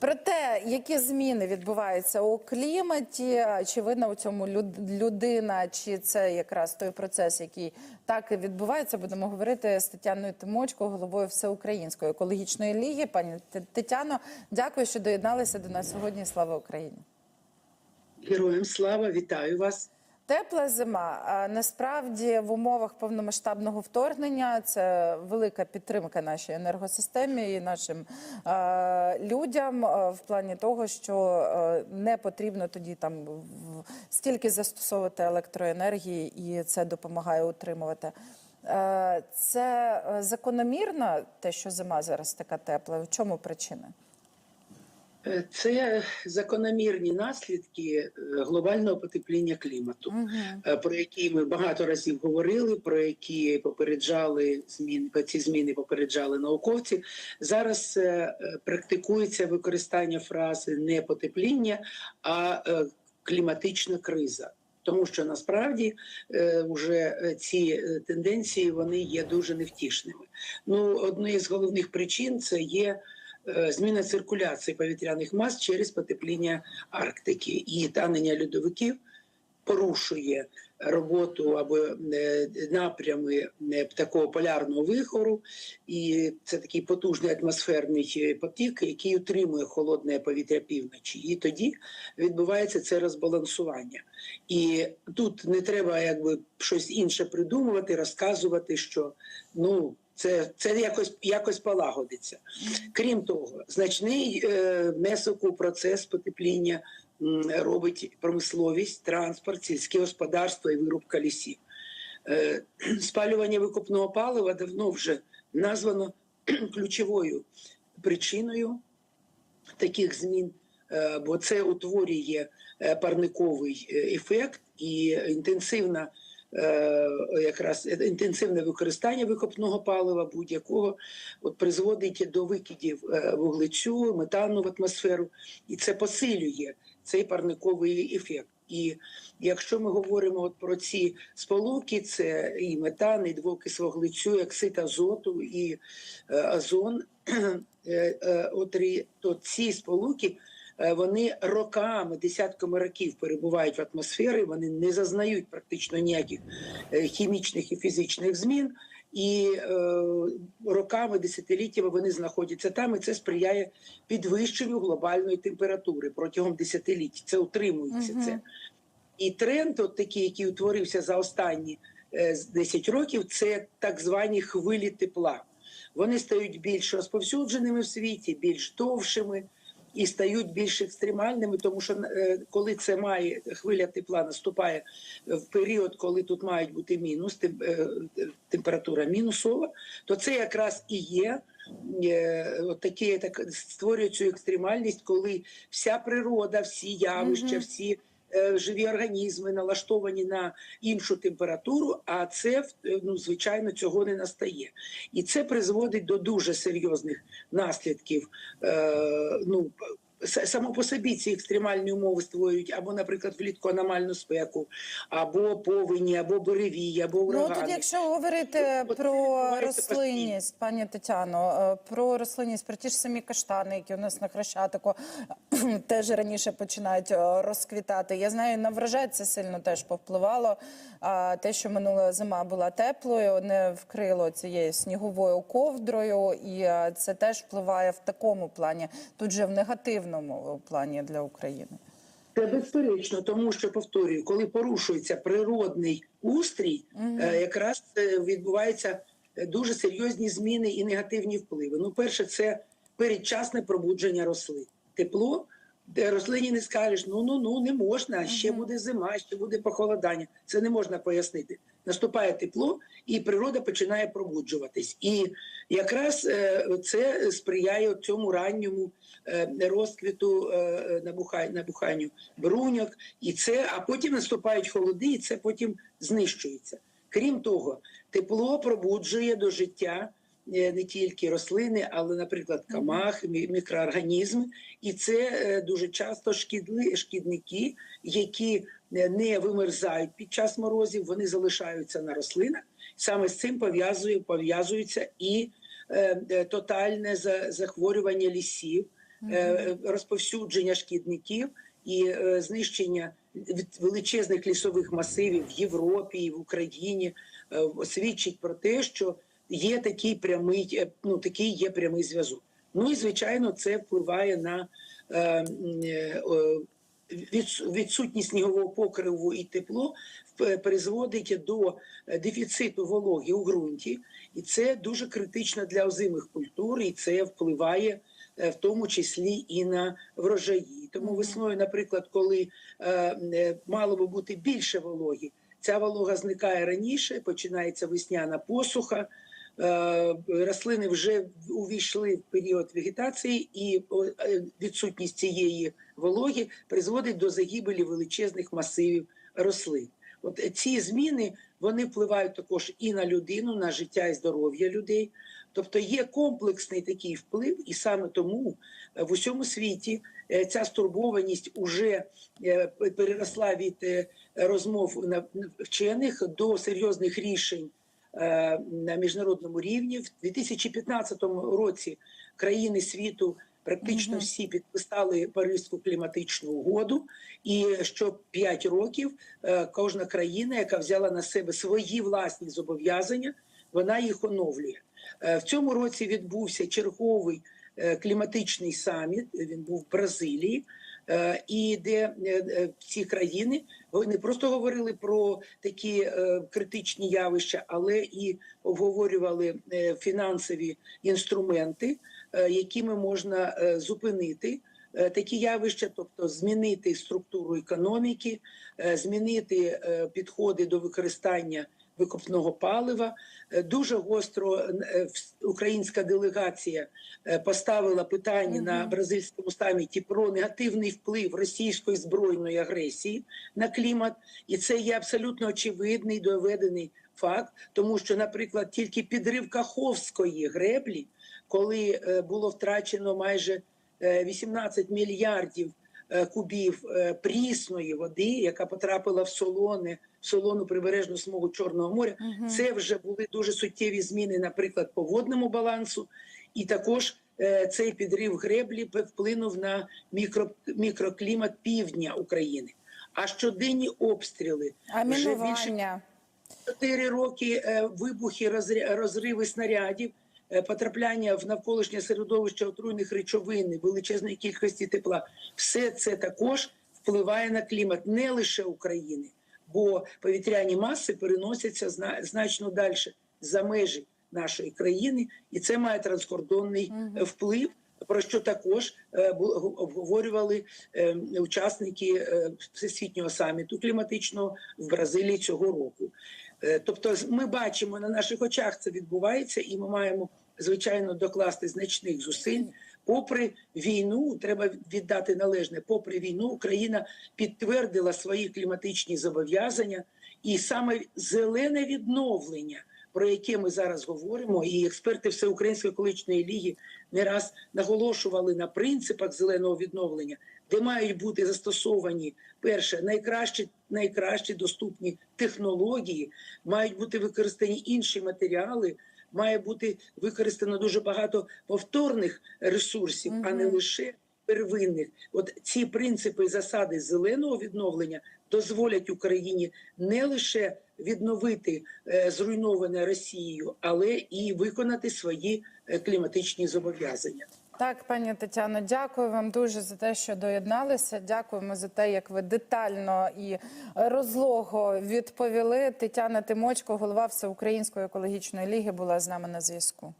Про те, які зміни відбуваються у кліматі, чи видно у цьому людина, чи це якраз той процес, який так і відбувається, будемо говорити з Тетяною Тимочко, головою Всеукраїнської екологічної ліги. Пані Тетяно, дякую, що доєдналися до нас сьогодні. Слава Україні! Героям слава, вітаю вас. Тепла зима. Насправді в умовах повномасштабного вторгнення це велика підтримка нашій енергосистемі і нашим е, людям в плані того, що не потрібно тоді там в- стільки застосовувати електроенергії, і це допомагає утримувати. Е, це закономірно, те, що зима зараз така тепла. В чому причина? Е, Це закономірні наслідки е, глобального потепління клімату, е, про які ми багато разів говорили, про які попереджали зміни, ці зміни попереджали науковці. Зараз практикується використання фрази не потепління, а кліматична криза. Тому що насправді вже ці тенденції вони є дуже невтішними. Ну, однією з головних причин це є зміна циркуляції повітряних мас через потепління Арктики і танення льодовиків порушує роботу або е, напрями е, такого полярного вихору, і це такий потужний атмосферний е, потік, який утримує холодне повітря півночі. І тоді відбувається це розбалансування. І тут не треба якби щось інше придумувати, розказувати, що ну. Це, це якось якось полагодиться. Крім того, значний е, внесок у процес потепління робить промисловість, транспорт, сільське господарство і вирубка лісів. Е, спалювання викопного палива давно вже названо ключовою причиною таких змін, е, бо це утворює е, парниковий е, ефект і інтенсивна. Е, Якраз інтенсивне використання викопного палива будь-якого от призводить до викидів е, вуглецю, метану в атмосферу, і це посилює цей парниковий ефект. І якщо ми говоримо от про ці сполуки, це і метан, і двокис вуглецю, і оксид азоту, і озон, е, то ці сполуки вони роками, десятками років перебувають в атмосфері, вони не зазнають практично ніяких е, хімічних і фізичних змін. І е, роками, десятиліттями вони знаходяться там, і це сприяє підвищенню глобальної температури протягом десятиліть. Це утримується Мгм. це. І тренд, от такий, який утворився за останні е, 10 років, це так звані хвилі тепла. Вони стають більш розповсюдженими в світі, більш довшими і стають більш екстремальними, тому що е, коли це має хвиля тепла наступає в період, коли тут мають бути мінус, е, температура мінусова, то це якраз і є. е, От такі так створює цю екстремальність, коли вся природа, всі явища, всі живі організми налаштовані на іншу температуру, а це е, ну звичайно цього не настає, і це призводить до дуже серйозних наслідків. Е, ну само по собі ці екстремальні умови створюють або, наприклад, влітку аномальну спеку, або повені, або буревії, або Ну тут, якщо говорити От про рослинність, пані Тетяно, е, про рослинність, про ті ж самі каштани, які у нас на Хрещатику теж раніше починають е, розквітати. Я знаю, на врожай це сильно теж повпливало. А те, що минула зима була теплою, не вкрило цією сніговою ковдрою, і е, це теж впливає в такому плані, тут же в негативному плані для України. Це безперечно, тому що повторюю, коли порушується природний устрій, угу. якраз е, відбуваються е, дуже серйозні зміни і негативні впливи. Ну, перше, це передчасне пробудження рослин. Тепло, рослині не скажеш, ну ну ну не можна, ще буде зима, ще буде похолодання. Це не можна пояснити. Наступає тепло, і природа починає пробуджуватись. І якраз е, це сприяє цьому ранньому е, розквіту е, набуханню бруньок, і це, а потім наступають холоди, і це потім знищується. Крім того, тепло пробуджує до життя не тільки рослини, але, наприклад, камах, мікроорганізми, і це е, дуже часто шкідли, шкідники, які е, не вимерзають під час морозів, вони залишаються на рослинах. Саме з цим пов'язує пов'язується і е, е, тотальне за- захворювання лісів, е, розповсюдження шкідників і е, знищення величезних лісових масивів в Європі і в Україні е, свідчить про те, що є такий прямий, е, ну такий є прямий зв'язок. Ну і звичайно, це впливає на е, е, відсутність снігового покриву і тепло в- призводить до е, дефіциту вологи у ґрунті, і це дуже критично для озимих культур, і це впливає е, в тому числі і на врожаї. Тому весною, наприклад, коли е, е, мало би бути більше вологі, ця волога зникає раніше, починається весняна посуха. Е, Рослини вже увійшли в період вегетації, і е, відсутність цієї вологи призводить до загибелі величезних масивів рослин. От ці зміни вони впливають також і на людину, на життя і здоров'я людей. Тобто є комплексний такий вплив, і саме тому е, в усьому світі е, ця стурбованість уже е, переросла від е, розмов вчених до серйозних рішень е, на міжнародному рівні. В 2015 році країни світу практично всі підписали Паризьку кліматичну угоду, і що 5 років е, кожна країна, яка взяла на себе свої власні зобов'язання, вона їх оновлює. Е, В цьому році відбувся черговий е, кліматичний саміт. Він був в Бразилії, е, і де е, е, ці країни вони просто говорили про такі е, критичні явища, але і обговорювали е, фінансові інструменти, е, якими можна е, зупинити. е, Такі явища, тобто змінити структуру економіки, е, змінити е, підходи до використання викопного палива. Е, Дуже гостро е, українська делегація е, поставила питання на бразильському саміті про негативний вплив російської збройної агресії на клімат, і це є абсолютно очевидний доведений факт, тому що, наприклад, тільки підрив Каховської греблі, коли було втрачено майже е, 18 мільярдів кубів прісної води, яка потрапила в солоне, солону прибережну смугу Чорного моря. Мгм. Це вже були дуже суттєві зміни, наприклад, по водному балансу, і також е, цей підрив греблі вплинув на мікро, мікроклімат півдня України. А щоденні обстріли А вже більше мінування. чотири роки е, вибухи, розря- розриви снарядів, е, потрапляння в навколишнє середовище отруйних речовин, величезної кількості тепла. Все це також впливає на клімат не лише України, бо повітряні маси переносяться зна- значно далі за межі нашої країни, і це має транскордонний е, вплив. Про що також е, обговорювали е, учасники всесвітнього саміту кліматичного в Бразилії цього року. Тобто, ми бачимо на наших очах це відбувається, і ми маємо звичайно докласти значних зусиль. Попри війну, треба віддати належне. Попри війну, Україна підтвердила свої кліматичні зобов'язання, і саме зелене відновлення, про яке ми зараз говоримо, і експерти Всеукраїнської екологічної ліги не раз наголошували на принципах зеленого відновлення, де мають бути застосовані перше найкращі, найкращі доступні технології, мають бути використані інші матеріали. Має бути використано дуже багато повторних ресурсів, а не лише первинних. От ці принципи і засади зеленого відновлення дозволять Україні не лише відновити е, зруйноване Росією, але і виконати свої е, кліматичні зобов'язання. Так, пані Тетяно, дякую вам дуже за те, що доєдналися. Дякуємо за те, як ви детально і розлого відповіли. Тетяна Тимочко, голова Всеукраїнської екологічної ліги, була з нами на зв'язку.